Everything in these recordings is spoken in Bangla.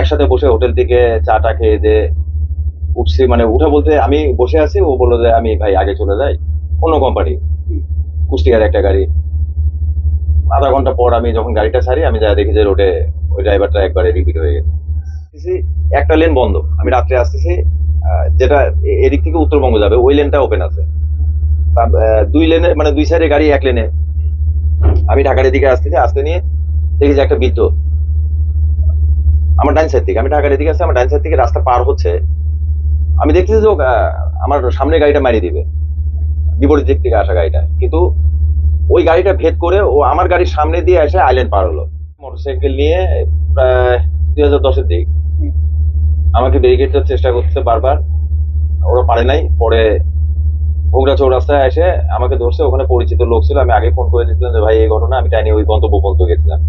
একসাথে বসে হোটেল থেকে চা টা খেয়ে যে উঠছি মানে উঠে বলতে আমি বসে আছি, ও বলল যে আমি ভাই আগে চলে যাই। অন্য কোম্পানি কুষ্টিয়ার একটা গাড়ি। আধা ঘণ্টা পর আমি যখন গাড়িটা ছাড়ি, আমি যা দেখি যে রোডে ওই ড্রাইভারটা একবারে রিপিট হয়ে গেছে। একটা লেন বন্ধ। আমি রাত্রে আসতেছি যেটা এদিক থেকে উত্তরবঙ্গ যাবে, ওই লেনটা ওপেন আছে। দুই লেনে মানে দুই সাইডে গাড়ি এক লেনে আমি ঢাকার এদিকে আসতেছি, আসতে নিয়ে দেখি যে একটা বৃদ্ধ আমার ডান সাইড থেকে, আমি ঢাকার এদিকে আসছি আমার ডান সাইড থেকে রাস্তা পার হচ্ছে। আমি দেখতেছি যে আমার সামনে গাড়িটা মারিয়ে দিবে। বিপরীত দিক থেকে আসা গাড়িটা। কিন্তু ওই গাড়িটা ভেদ করে ও আমার গাড়ির সামনে দিয়ে এসে আইল্যান্ড পার হলো। মোটরসাইকেল নিয়ে প্রায় দুই হাজার দশের দিক। আমাকে ব্যারিকেড চেষ্টা করছে বারবার। ওরা পারে নাই। পরে ভোগড়া চৌরাস্তায় এসে আমাকে ধরছে। ওখানে পরিচিত লোক ছিল। আমি আগে ফোন করে দিয়েছিলাম যে, ভাই, এই ঘটনা, আমি টাইনি ওই গন্তব্য পর্যন্ত গেছিলাম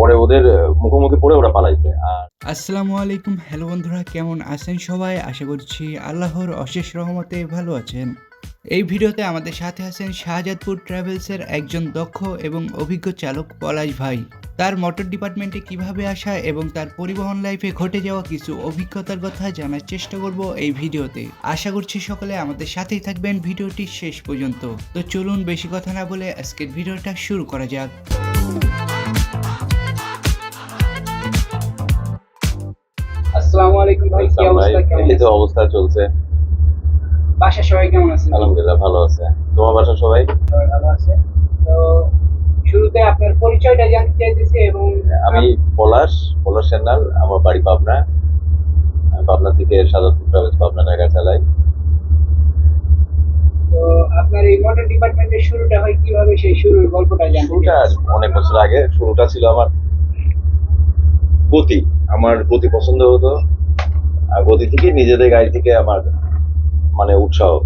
পরে ওদের মুখোমুখি পড়ে ওরা পালাইছে আর আসসালামু আলাইকুম। হ্যালো বন্ধুরা, কেমন আছেন সবাই? আশা করছি আল্লাহর অশেষ রহমতে ভালো আছেন। এই ভিডিওতে আমাদের সাথে আছেন শাহজাদপুর ট্রাভেলসের একজন দক্ষ এবং অভিজ্ঞ চালক পলাশ ভাই। তার মোটর ডিপার্টমেন্টে কীভাবে আসা এবং তার পরিবহন লাইফে ঘটে যাওয়া কিছু অভিজ্ঞতার কথা জানার চেষ্টা করব এই ভিডিওতে। আশা করছি সকলে আমাদের সাথেই থাকবেন ভিডিওটি শেষ পর্যন্ত। তো চলুন বেশি কথা না বলে আজকের ভিডিওটা শুরু করা যাক। আসসালামু আলাইকুম ভাই কি অবস্থা? কেমন এই তো? অবস্থা চলছে। বাসার সবাই কেমন আছেন আলহামদুলিল্লাহ ভালো আছে। তোমার বাসা সবাই? ভালো আছে। তো শুরুতে আপনার পরিচয়টা জানতে চাইতেছি এবং আমি পলাশ পলাশ সেনাল আমার বাড়ি পাবনা। পাবনা থেকে সাজাদপুর ট্রাভেলস পাবনা ঢাকা চালাই। তো আপনার এই মোটর ডিপার্টমেন্টের শুরুটা হয় কীভাবে? সেই শুরুর গল্পটা জানতে শুরুটা। অনেক বছর আগে শুরুটা ছিল আমার গতি আমার গতি পছন্দ হতো। আর গতি থেকে নিজেদের গাড়ি থেকে আমার মানে উৎসাহ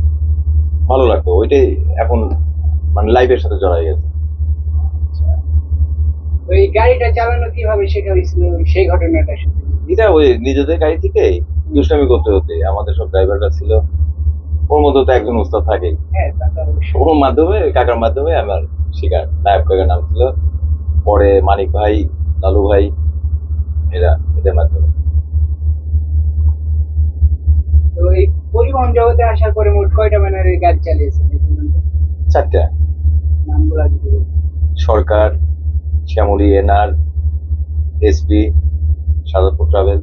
ভালো লাগতো। ওইটাই এখন মানে লাইফের সাথে জড়াই গেছে। এই গাড়িটা চালানো কীভাবে শেখা হয়েছিল? সেই ঘটনাটা এটা ওই নিজেদের গাড়ি থেকে দুষ্টামি করতে হতে। আমাদের সব ড্রাইভাররা ছিল। ওর মধ্যে তো একজন উস্তাদ থাকেই। হ্যাঁ। ওর মাধ্যমে কাকার মাধ্যমে আমার শিকার। নায়ক কাকার নাম ছিল। পরে মানিক ভাই লালু ভাই এরা এদের মাধ্যমে। তো এই পরিবহন জগতে আসার পরে মোট কয়টা ব্যানারের গাড়ি চালিয়েছেন চারটা। নামগুলো সরকার Shyamoli NR SP Sadapur travel.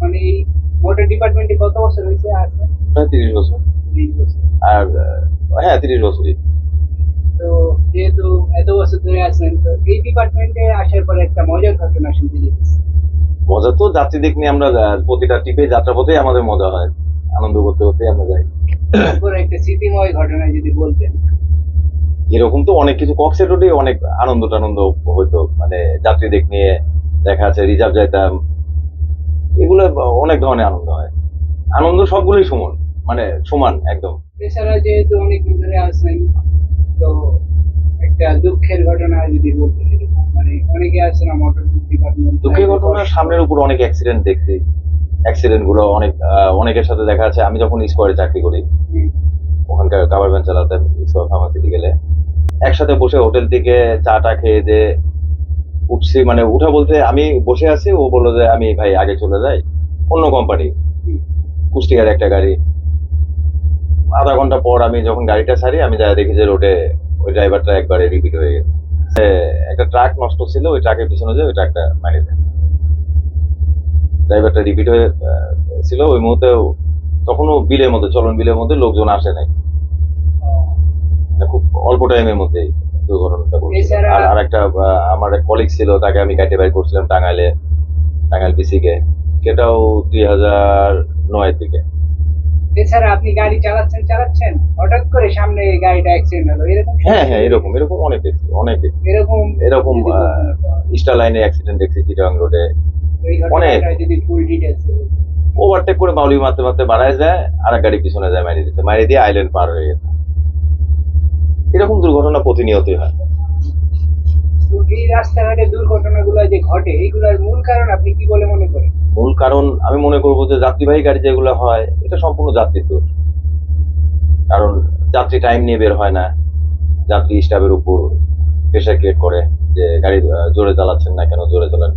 মানে এই মোটর ডিপার্টমেন্টে কত বছর হয়েছে আছে প্রায় তিরিশ বছর। আর হ্যাঁ তিরিশ বছরই। তো যেহেতু এত বছর ধরে আছেন তো এই ডিপার্টমেন্টে আসার পরে একটা মজার ঘটনা শুনতে যেতেছি মজা তো যাত্রী দিক নিয়ে আমরা প্রতিটা টিপে যাত্রাপথে আমাদের মজা হয়। আনন্দ করতে করতে আমরা যাই। একটা স্মৃতিময় ঘটনা যদি বলতেন। এরকম তো অনেক কিছু কক্সের রোডে অনেক আনন্দ টানন্দ হইতো মানে যাত্রী দিক নিয়ে দেখা যাচ্ছে রিজার্ভ যাইতাম। এগুলো অনেক ধরনের আনন্দ হয়। আনন্দ সবগুলোই সমান মানে সমান একদম। এছাড়া যেহেতু ধরে আছেন তো একটা দুঃখের ঘটনা যদি বলতেন মানে অনেকে আছে না মোটর ডিপার্টমেন্ট দুঃখের ঘটনা সামনের উপর অনেক অ্যাক্সিডেন্ট দেখছি অ্যাক্সিডেন্টগুলো অনেক অনেকের সাথে দেখা যাচ্ছে আমি যখন স্কোয়ারে চাকরি করি ওখানকার কাভার ভ্যান চালাতাম স্কোয়ার ফার্মাসিটি গেলে একসাথে বসে হোটেল থেকে চা টা খেয়ে যে উঠছি। মানে উঠা বলতে আমি বসে আছি ও বলল যে আমি ভাই আগে চলে যাই। অন্য কোম্পানি কুষ্টিয়ার একটা গাড়ি। আধা ঘণ্টা পর আমি যখন গাড়িটা ছাড়ি আমি যা দেখি যে রোডে ওই ড্রাইভারটা একবারে রিপিট হয়ে গেছে। একটা ট্রাক নষ্ট ছিল ওই ট্রাকের পিছনে যে ওই ট্রাকটা মারি দেয়। ড্রাইভারটা রিপিট হয়ে ছিল ওই মুহূর্তে তখনও বিলের মধ্যে চলন বিলের মধ্যে লোকজন আসে নাই। মানে খুব অল্প টাইমের মধ্যেই দুর্ঘটনাটা ঘটছে আর আরেকটা আমার এক কলিগ ছিল তাকে আমি কাটে বাই করছিলাম টাঙ্গাইলে টাঙ্গাইল পিসিকে সেটাও দুই হাজার নয়ের দিকে। এছাড়া আপনি গাড়ি চালাচ্ছেন চালাচ্ছেন? হঠাৎ করে সামনে গাড়িটা অ্যাক্সিডেন্ট হলো এরকম হ্যাঁ হ্যাঁ এরকম এরকম অনেক দেখছি অনেক দেখছি এরকম এরকম স্টার লাইনে অ্যাক্সিডেন্ট দেখছি চিটাং রোডে যদি ফুল ওভারটেক করে বাউলি মারতে মারতে বাড়ায় যায় আর গাড়ি পিছনে যায় মারিয়ে দিতে মারিয়ে দিয়ে আইল্যান্ড পার হয়ে গেছে। এরকম দুর্ঘটনা প্রতিনিয়তই হয়। এই রাস্তাঘাটে দুর্ঘটনাগুলো যে ঘটে এইগুলোর মূল কারণ আপনি কি বলে মনে করেন? মূল কারণ আমি মনে করব যে যাত্রীবাহী গাড়ি যেগুলো হয়, এটা সম্পূর্ণ যাত্রীর দোষ কারণ যাত্রী টাইম নিয়ে বের হয় না। যাত্রী স্টাফের উপর প্রেশার ক্রিয়েট করে যে গাড়ি জোরে চালাচ্ছেন না কেন, জোরে চালান।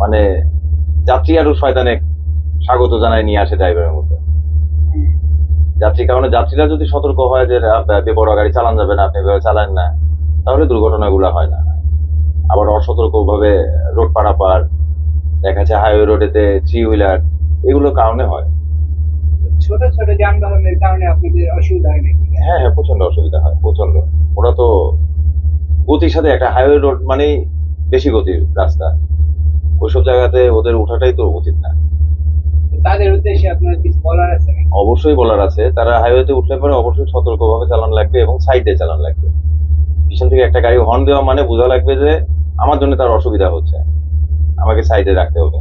মানে যাত্রী আরও শয়তানে স্বাগত জানায় নিয়ে আসে ড্রাইভারের মধ্যে। যাত্রী কারণে যাত্রীরা যদি সতর্ক হয় যে বেপরোয়া গাড়ি চালান যাবে না, আপনি চালান না, তাহলে দুর্ঘটনাগুলো হয় না। আবার অসতর্ক ভাবে রোড পারাপার দেখা যাচ্ছে হাইওয়ে রোডেতে থ্রি হুইলার এগুলো কারণে হয়। ছোট ছোট যানবাহনের কারণে আপনাদের অসুবিধা হয় নাকি? হ্যাঁ হ্যাঁ প্রচণ্ড অসুবিধা হয় প্রচণ্ড ওরা তো গতির সাথে একটা হাইওয়ে রোড মানেই বেশি গতির রাস্তা। ওইসব জায়গাতে ওদের ওঠাটাই তো উচিত না। তাদের উদ্দেশ্যে আপনার কিছু বলার আছে অবশ্যই বলার আছে। তারা হাইওয়েতে উঠলে পরে অবশ্যই সতর্কভাবে চালান লাগবে এবং সাইডে চালান লাগবে। পিছন থেকে একটা গাড়ি হর্ন দেওয়া মানে বোঝা লাগবে যে আমার জন্য তার অসুবিধা হচ্ছে। আমাকে সাইডে রাখতে হবে।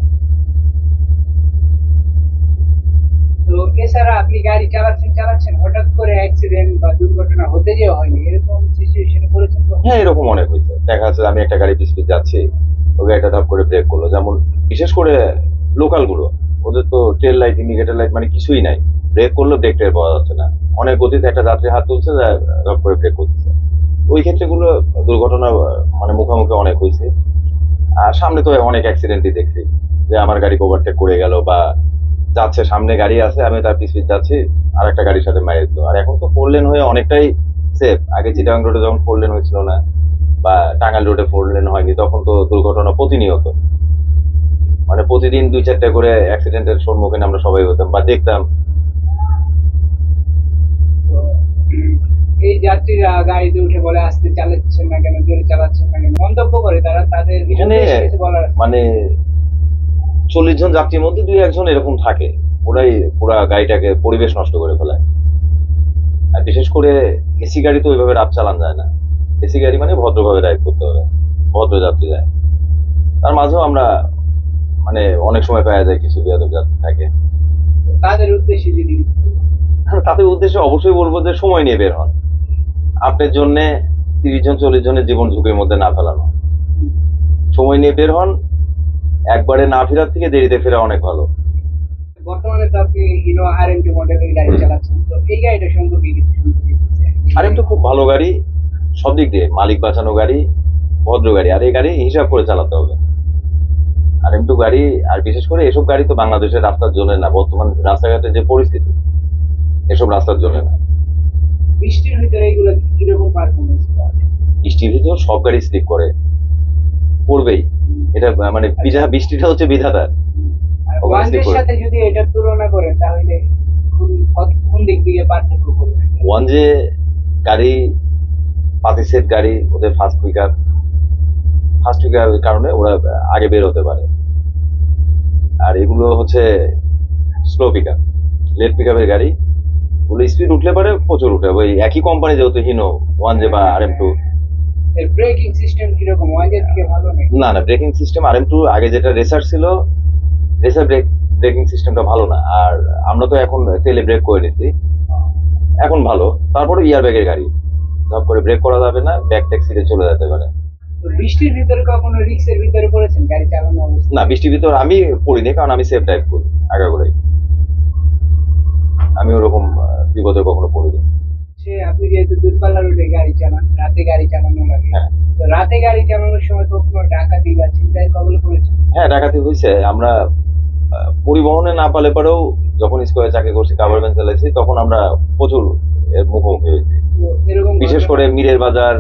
তো এছাড়া আপনি গাড়ি চালাচ্ছেন চালাচ্ছেন হঠাৎ করে অ্যাক্সিডেন্ট বা দুর্ঘটনা হতে যে হয়নি এরকম সিচুয়েশনে তো? হ্যাঁ এরকম অনেক হয়েছে। দেখা যাচ্ছে আমি একটা গাড়ি পিছিয়ে যাচ্ছি ওই গাড়িটা ধাপ করে ব্রেক করল। যেমন বিশেষ করে লোকালগুলো ওদের তো টেল লাইট ইন্ডিকেটর লাইট মানে কিছুই নাই। ব্রেক করলে ব্রেক টের পাওয়া যাচ্ছে না। অনেক গতিতে একটা যাত্রী হাত তুলছে ধাপ করে ব্রেক করতেছে। ওই ক্ষেত্রেগুলো দুর্ঘটনা মানে মুখোমুখি অনেক হয়েছে। আর সামনে তো অনেক অ্যাক্সিডেন্টই দেখছি যে আমার গাড়ি ওভারটেক করে গেল বা যাচ্ছে, সামনে গাড়ি আছে, আমি তার পিছিয়ে যাচ্ছি আর একটা গাড়ির সাথে মারিয়ে দিল আর এখন তো ফোর লেন হয়ে অনেকটাই সেফ আগে চিটাগাং রোডে যখন ফোর লেন হয়েছিল না, বা টাঙ্গাল রোডে ফোর লেন হয়নি, তখন তো দুর্ঘটনা প্রতিনিয়ত। মানে প্রতিদিন দুই চারটে করে অ্যাক্সিডেন্টের সম্মুখীন আমরা সবাই হতাম বা দেখতাম তো উম, এই যাত্রীরা গাড়িতে উঠে বলে আসতে চালাচ্ছেন না কেন? জোরে চালাচ্ছেন না কেন? মন্তব্য করে তারা তাদের মানে চল্লিশ জন যাত্রীর মধ্যে দুই একজন এরকম থাকে। ওরাই পুরা গাড়িটাকে পরিবেশ নষ্ট করে ফেলায়। আর বিশেষ করে এসি গাড়ি তো ওইভাবে রাত চালান যায় না। এসি গাড়ি মানে ভদ্রভাবে ড্রাইভ করতে হবে ভদ্র যাত্রী যায় তার মাঝেও আমরা মানে অনেক সময় পাওয়া যায় কিছু বেয়াদব যাত্রী থাকে। তাদের উদ্দেশ্যে যদি তাদের উদ্দেশ্যে অবশ্যই বলব যে সময় নিয়ে বের হন। আপনার জন্য তিরিশ জন চল্লিশ জনের জীবন ঝুঁকির মধ্যে না ফেলানো। সময় নিয়ে বের হন একবারে না ফেরার থেকে দেরিতে ফেরা অনেক ভালো। বর্তমানে তো আপনি হিরো আর এম টু মডেলের গাড়ি চালাচ্ছেন তো এই গাড়িটা সম্পর্কে কিছু শুনতে চাইছি। আর একটু খুব ভালো গাড়ি সব দিক দিয়ে মালিক বাঁচানো গাড়ি ভদ্র গাড়ি আর এই গাড়ি হিসাব করে চালাতে হবে। আর একটু গাড়ি আর বিশেষ করে এসব গাড়ি তো বাংলাদেশের রাস্তার জন্য না বর্তমান রাস্তাঘাটের যে পরিস্থিতি এসব রাস্তার জন্য না। বৃষ্টির ভিতরে এগুলো কীরকম পারফরমেন্স বৃষ্টির ভিতর সব গাড়ি স্লিপ করে। করবেই। এটা মানে বিধা বৃষ্টিটা হচ্ছে বিধাতা। সাথে যদি এটা তুলনা করেন তাহলে কোন- দিক দিয়ে পার্থক্য করবেন? ওয়ান যে গাড়ি পাতি সেট গাড়ি ওদের ফাস্ট পিকার ফাস্ট পিকার কারণে ওরা আগে বের হতে পারে। আর এগুলো হচ্ছে স্লো পিকার লেট পিকআপের গাড়ি ওগুলো স্পিড উঠলে পারে প্রচুর উঠে। ওই একই কোম্পানি যেহেতু হিনো ওয়ান জে বা আর এম টু এর ব্রেকিং সিস্টেম কীরকম? ওয়ানজের থেকে ভালো না না braking system R M two আগে যেটা রেসার ছিল রেসার ব্রেক ব্রেকিং সিস্টেমটা ভালো না। আর আমরা তো এখন তেলে ব্রেক করে নিচ্ছি। এখন ভালো। তারপরে ইয়ার ব্যাগের গাড়ি। ধপ করে ব্রেক করা যাবে না ব্যাক ট্যাক্সিতে চলে যেতে পারে। বৃষ্টির ভিতরে কখনো রিক্সের ভিতরে পড়েছেন গাড়ি চালানো অবস্থা? না বৃষ্টির ভিতর আমি পড়িনি কারণ আমি সেফ ড্রাইভ করি আগা করে আমি ওরকম বিপদে কখনো পড়িনি সে আপনি যেহেতু দূরপাল্লা রোডে গাড়ি চালান রাতে গাড়ি চালানো লাগে হ্যাঁ। তো রাতে গাড়ি চালানোর সময় কখনো ডাকাতি বা চিন্তায় কবলে পড়েছেন হ্যাঁ ডাকাতি হয়েছে। আমরা পরিবহনে না পালে পরেও যখন স্কোয়ারে চাকরি করছি কাভার ভ্যান চালাইছি তখন আমরা প্রচুর এর মুখোমুখি হয়েছি। বিশেষ করে মিরের বাজার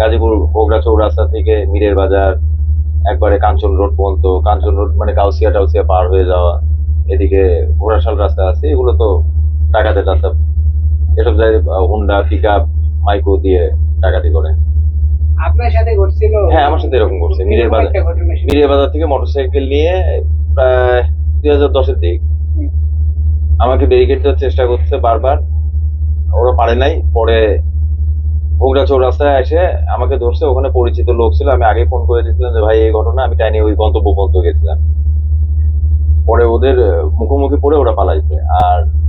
গাজীপুর বগুড়া চৌরাস্তা থেকে মিরের বাজার একবারে কাঞ্চন রোড পর্যন্ত কাঞ্চন রোড মানে কাউসিয়া টাউসিয়া পার হয়ে যাওয়া এদিকে ঘোড়াশাল রাস্তা আছে এগুলো তো ডাকাতের রাস্তা এসব জায়গায় হুন্ডা পিক আপ মাইকো দিয়ে ডাকাতি করে। আপনার সাথে ঘটছিল হ্যাঁ, আমার সাথে এরকম ঘটছে। মিরের বাজার- মিরের বাজার থেকে মোটরসাইকেল নিয়ে প্রায় দুই হাজার দশের দিক। আমাকে ব্যারিকেড দেওয়ার চেষ্টা করছে বারবার। ওরা পারে নাই। পরে বগুড়া চৌরাস্তায় এসে আমাকে ধরছে। ওখানে পরিচিত লোক ছিল। আমি আগে ফোন করে দিয়েছিলাম যে ভাই এই ঘটনা আমি টাইনি ওই গন্তব্য পর্যন্ত গেছিলাম। পরে ওদের মুখোমুখি পড়ে ওরা পালাইছে। আর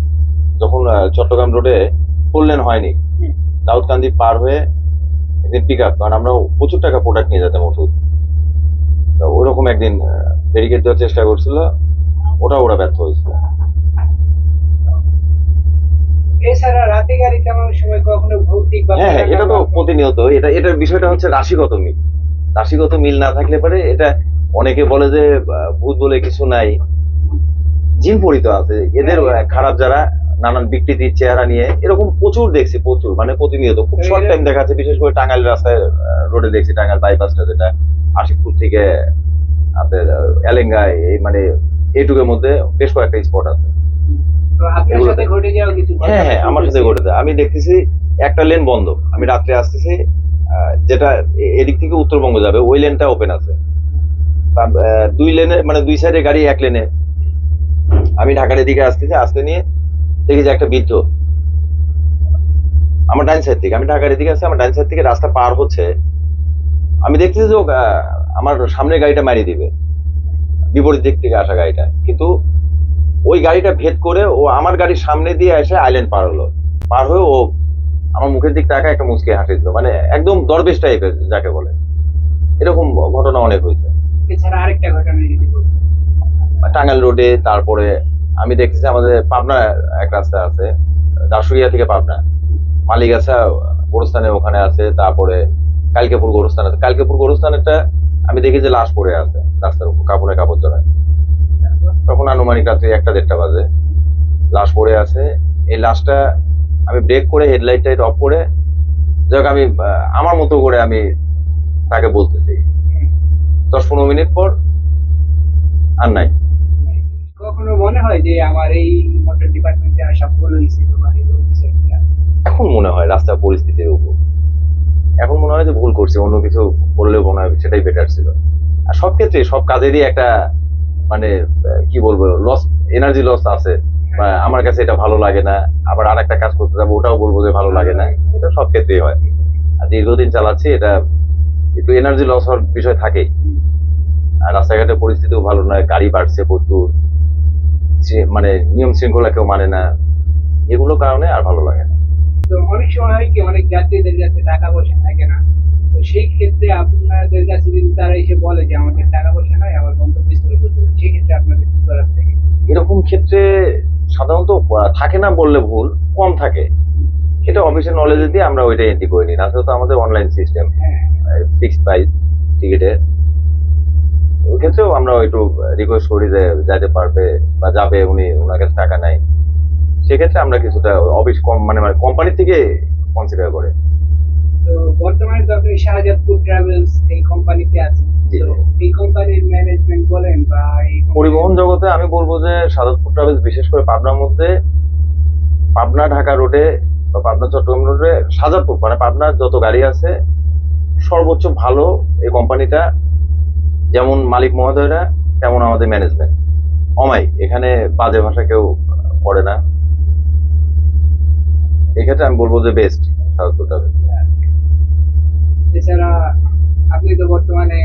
যখন চট্টগ্রাম রোডে ফুললেন হয়নি দাউদকান্দি পার হয়ে একদিন পিক আপ কারণ আমরা প্রচুর টাকা প্রোডাক্ট নিয়ে যেতাম ওষুধ। তো ওরকম একদিন ব্যারিকেড দেওয়ার চেষ্টা করছিল ওটা ওরা ব্যর্থ হয়েছিল। এছাড়া রাতে গাড়ি চালানোর সময় কখনো ভৌতিক বা হ্যাঁ হ্যাঁ এটা তো প্রতিনিয়ত এটা এটার বিষয়টা হচ্ছে রাশিগত মিল। রাশিগত মিল না থাকলে পরে এটা অনেকে বলে যে ভূত বলে কিছু নাই। জিন পরিত আছে এদের খারাপ যারা নানান বিকৃতির চেহারা নিয়ে এরকম প্রচুর দেখছি প্রচুর মানে প্রতিনিয়ত। খুব শর্ট টাইম দেখাচ্ছে বিশেষ করে টাঙ্গাইল রাস্তায় রোডে দেখছি টাঙ্গাইল বাইপাসটা যেটা আশিকপুর থেকে আপনার আহ, এলেঙ্গা এই মানে এইটুকের মধ্যে বেশ কয়েকটা স্পট আছে। হ্যাঁ হ্যাঁ আমার সাথে ঘটেছে। আমি দেখতেছি একটা লেন বন্ধ। আমি রাত্রে আসতেছি যেটা এদিক থেকে উত্তরবঙ্গ যাবে ওই লেনটা ওপেন আছে। দুই লেনে মানে দুই সাইডে গাড়ি এক লেনে আমি ঢাকার এদিকে আসতেছি আসতে নিয়ে দেখি যে একটা বৃদ্ধ আমার ডাইন সাইড থেকে আমি ঢাকার এদিকে আসছি আমার ডাইন সাইড থেকে রাস্তা পার হচ্ছে। আমি দেখতেছি যে আমার সামনের গাড়িটা মারিয়ে দিবে। বিপরীত দিক থেকে আসা গাড়িটা। কিন্তু ওই গাড়িটা ভেদ করে ও আমার গাড়ির সামনে দিয়ে এসে আইল্যান্ড পার হলো। পার হয়ে ও আমার মুখের দিক তাকায় একটা মুচকে হাসি দিল। মানে একদম দরবেশ টাইপের যাকে বলে। এরকম ঘটনা অনেক হয়েছে। টাঙ্গাইল রোডে তারপরে আমি দেখতেছি আমাদের পাবনা এক রাস্তা আছে দাসুরিয়া থেকে পাবনা। মালিগাছা গোরস্থানে ওখানে আছে, তারপরে কালকেপুর গোরস্থান আছে। কালকেপুর গোরস্থানেরটা আমি দেখি যে লাশ পড়ে আছে, রাস্তার উপর, কাপড়ে কাপড় জড়ায়। তখন আনুমানিক রাত্রি একটা দেড়টা বাজে। লাশ পড়ে আছে। এই লাশটা আমি ব্রেক করে হেডলাইট টাইট অফ করে, যাক আমি আমার মতো করে আমি তাকে বলতেছি। দশ পনেরো মিনিট পর আর নাই। কখনো মনে হয় যে আমার এই মোটর ডিপার্টমেন্টে আসা ভুল? এখন মনে হয় রাস্তার পরিস্থিতির উপর। এখন মনে হয় যে ভুল করছি, অন্য কিছু করলেও মনে হয় সেটাই বেটার ছিল। আর সব ক্ষেত্রে সব কাজেরই একটা মানে কি বলব লস এনার্জি লস আছে। আমার কাছে এটা ভালো লাগে না, আবার আর একটা কাজ করতে যাব, ওটাও বলব যে ভালো লাগে না। এটা সব ক্ষেত্রেই হয়। আর দীর্ঘদিন চালাচ্ছি, এটা একটু এনার্জি লস হওয়ার বিষয় থাকেই। আর রাস্তাঘাটের পরিস্থিতিও ভালো নয়, গাড়ি বাড়ছে প্রচুর। মানে নিয়ম শৃঙ্খলা কেউ মানে না এগুলো কারণে আর ভালো লাগে না। তো অনেক সময় হয় কি অনেক যাত্রীদের কাছে টাকা পয়সা থাকে না? তো সেই ক্ষেত্রে আপনাদের কাছে যদি তারা এসে বলে যে আমাদের টাকা পয়সা নাই আমার গন্তব্যস্থলে করতে সেই ক্ষেত্রে আপনাদের কি করার থাকে? এরকম ক্ষেত্রে সাধারণত থাকে না বললে ভুল কম থাকে। সেটা অফিসের নলেজে দিয়ে আমরা ওইটা এন্ট্রি করে নিই আসলে তো আমাদের অনলাইন সিস্টেম ফিক্সড প্রাইস টিকিটের ওই ক্ষেত্রেও আমরা একটু রিকোয়েস্ট করি যে যাইতে পারবে বা যাবে উনি ওনার কাছে টাকা নাই সেক্ষেত্রে আমরা কিছুটা অফিস কম মানে কোম্পানি থেকে কনসিডার করে। তো বর্তমানে তো আপনি শাহজাদপুর ট্রাভেলস এই কোম্পানিতে আছেন। এই কোম্পানির ম্যানেজমেন্ট বলেন বা পরিবহন জগতে আমি বলব যে সাদতপুর ট্রাভেলস বিশেষ করে পাবনার মধ্যে পাবনা ঢাকা রোডে বা পাবনা চট্টগ্রাম রোডে সাজাদপুর মানে পাবনার যত গাড়ি আছে সর্বোচ্চ ভালো এই কোম্পানিটা যেমন মালিক মহোদয়রা তেমন আমাদের ম্যানেজমেন্ট অমাই এখানে বাজে ভাষা কেউ পড়ে না। এক্ষেত্রে আমি বলব যে বেস্ট সাদতপুর এছাড়া আপনি তো বর্তমানে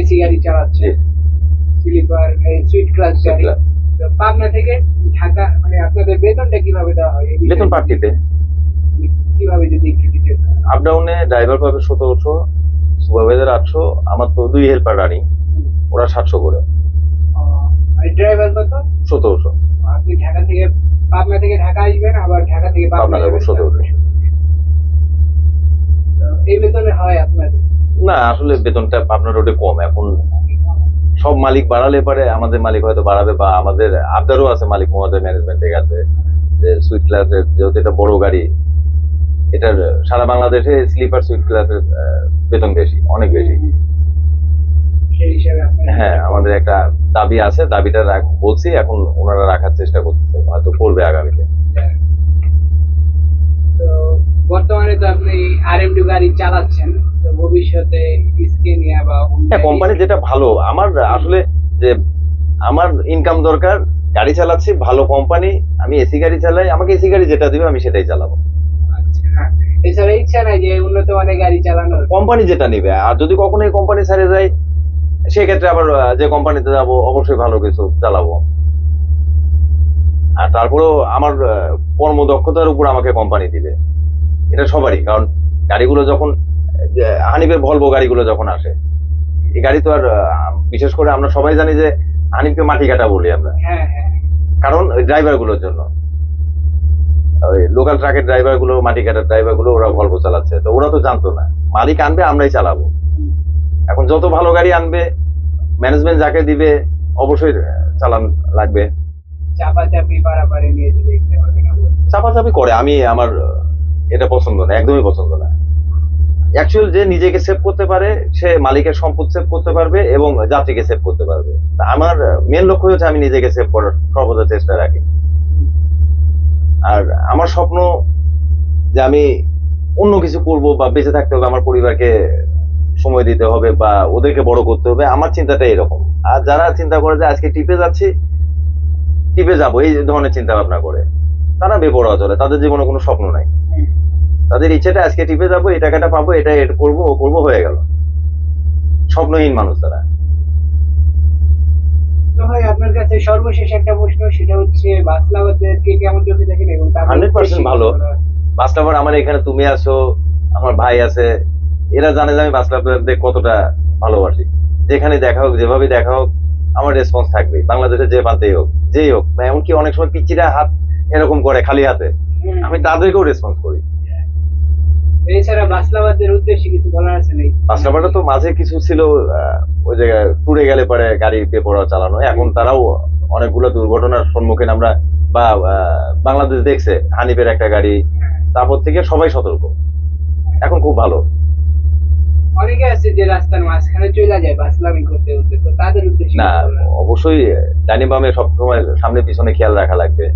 এসি গাড়ি চালাচ্ছেন স্লিপার সুইট ক্লাস গাড়ি। পাবনা থেকে ঢাকা মানে আপনাদের বেতনটা কীভাবে দেওয়া হয় বেতন পার্টিতে। কীভাবে যদি একটু আপ ডাউনে ড্রাইভার পাবে সতেরোশো সুপারভাইজার আটশো আমার তো দুই হেল্পার রানি ওরা সাতশো করে। ড্রাইভার কত? সতেরোশো। আপনি ঢাকা থেকে পাবনা থেকে ঢাকা আসবেন আবার ঢাকা থেকে পাবনা পাবনা যাবেন? 1700 এই বেতনে হয় আপনাদের? না আসলে বেতনটা পাবনা রোডে কম এখন সব মালিক বাড়ালে পারে আমাদের মালিক হয়তো বাড়াবে বা আমাদের আবদারও আছে মালিক মহোদয় ম্যানেজমেন্টের কাছে যে সুইট ক্লাসের যেহেতু এটা বড় গাড়ি এটার সারা বাংলাদেশে স্লিপার সুইট ক্লাসের বেতন বেশি অনেক বেশি। হ্যাঁ আমাদের একটা দাবি আছে দাবিটা বলছি এখন ওনারা রাখার চেষ্টা করতেছে হয়তো করবে আগামীতে। তো বর্তমানে তো আপনি আরএমডি গাড়ি চালাচ্ছেন তো ভবিষ্যতে স্কেনিয়া বা হ্যাঁ কোম্পানি যেটা ভালো আমার আসলে যে আমার ইনকাম দরকার গাড়ি চালাচ্ছি ভালো কোম্পানি আমি এসি গাড়ি চালাই আমাকে এসি গাড়ি যেটা দিবে আমি সেটাই চালাবো। হ্যাঁ। এছাড়া ইচ্ছা নাই যে উন্নত মানের গাড়ি চালানোর। কোম্পানি যেটা নিবে আর যদি কখনো এই কোম্পানি ছেড়ে যায় সেক্ষেত্রে আবার যে কোম্পানিতে যাব অবশ্যই ভালো কিছু চালাবো। আর তারপরেও আমার কর্মদক্ষতার উপর আমাকে কোম্পানি দিবে। এটা সবারই কারণ গাড়িগুলো যখন হানিফের ভলভো গাড়িগুলো যখন আসে এই গাড়ি তো আর বিশেষ করে আমরা সবাই জানি যে হানিফকে মাটি কাটা বলি আমরা। হ্যাঁ হ্যাঁ। কারণ ওই ড্রাইভারগুলোর জন্য। ওই লোকাল ট্রাকের ড্রাইভারগুলো মাটি কাটার ড্রাইভারগুলো ওরা গল্প চালাচ্ছে। তো ওরা তো জানতো না। মালিক আনবে আমরাই চালাবো। এখন যত ভালো গাড়ি আনবে ম্যানেজমেন্ট যাকে দিবে অবশ্যই চালান লাগবে। চাপাচাপি করে। আমি আমার এটা পছন্দ না একদমই পছন্দ না। অ্যাকচুয়াল যে নিজেকে সেভ করতে পারে সে মালিকের সম্পদ সেভ করতে পারবে এবং যাত্রীকে সেভ করতে পারবে। আমার মেন লক্ষ্য হচ্ছে আমি নিজেকে সেভ করার সর্বদা চেষ্টা রাখি। আর আমার স্বপ্ন যে আমি অন্য কিছু করব বা বেঁচে থাকতে হবে, আমার পরিবারকে সময় দিতে হবে বা ওদেরকে বড় করতে হবে, আমার চিন্তাটা এরকম। আর যারা চিন্তা করে যে আজকে টিপে যাচ্ছি টিপে যাব, এই ধরনের চিন্তা ভাবনা করে, তারা বেপরোয়া চলে, তাদের জীবনে কোনো স্বপ্ন নাই। তাদের ইচ্ছেটা আজকে টিপে যাব, এই টাকাটা পাবো, এটা এটা করব, ও করব, হয়ে গেল। স্বপ্নহীন মানুষ তারা। তো ভাই আপনার কাছে সর্বশেষ একটা প্রশ্ন সেটা হচ্ছে বাসলাবাদেরকে কেমন চোখে দেখেন এবং তাদের 100% ভালো। কি আমার এখানে তুমি আছো আমার ভাই আছে এরা জানে যে আমি কতটা ভালোবাসি। যেখানে দেখা হোক যেভাবে দেখা হোক আমার রেসপন্স থাকবে। বাংলাদেশে যে প্রান্তেই হোক যেই হোক। এমনকি অনেক সময় পিচিরা হাত এরকম করে খালি হাতে। আমি তাদেরকেও রেসপন্স করি। এছাড়া বাসলাবাদের উদ্দেশ্যে কিছু বলার আছে নেই বাসনাপাটা তো মাঝে কিছু ছিল ওই জায়গায় টুরে গেলে পরে গাড়ি বেপরোয়া চালানো। এখন তারাও অনেকগুলো দুর্ঘটনার সম্মুখীন আমরা বা বাংলাদেশ দেখছে হানিফের একটা গাড়ি। তারপর থেকে সবাই সতর্ক। এখন খুব ভালো। অনেকে আছে যে রাস্তার মাঝখানে চলে যায় বাসলামি করতে করতে তো তাদের উদ্দেশ্যে না অবশ্যই ডাইনি বামে সবসময় সামনে পিছনে খেয়াল রাখা লাগবে।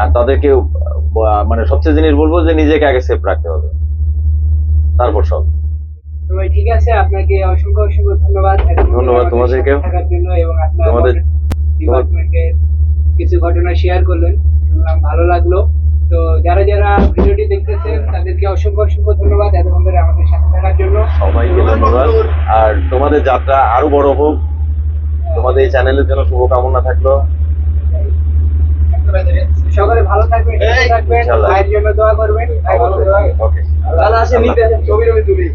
আর তাদেরকে মানে সবচেয়ে জিনিস বলব যে নিজেকে আগে সেফ রাখতে হবে। তারপর সব। তো ভাই ঠিক আছে আপনাকে অসংখ্য অসংখ্য ধন্যবাদ। ধন্যবাদ। সাথে থাকার জন্য এবং আপনার তোমাদের- ডিপার্টমেন্টের কিছু ঘটনা শেয়ার করলেন। শুনলাম ভালো লাগল। তো যারা যারা ভিডিওটি দেখতেছেন তাদেরকে অসংখ্য অসংখ্য ধন্যবাদ এতক্ষণ ধরে আমাদের সাথে থাকার জন্য। সবাইকে ধন্যবাদ। আর তোমাদের যাত্রা আরও বড় হোক। তোমাদের এই চ্যানেলের জন্য শুভকামনা থাকল। সকলে ভালো থাকবেন থাকবেন। ভাইয়ের জন্য দোয়া করবেন। ভাই ভালো দোয়া। ওকে আসে নিতে ছবি রবি তুলি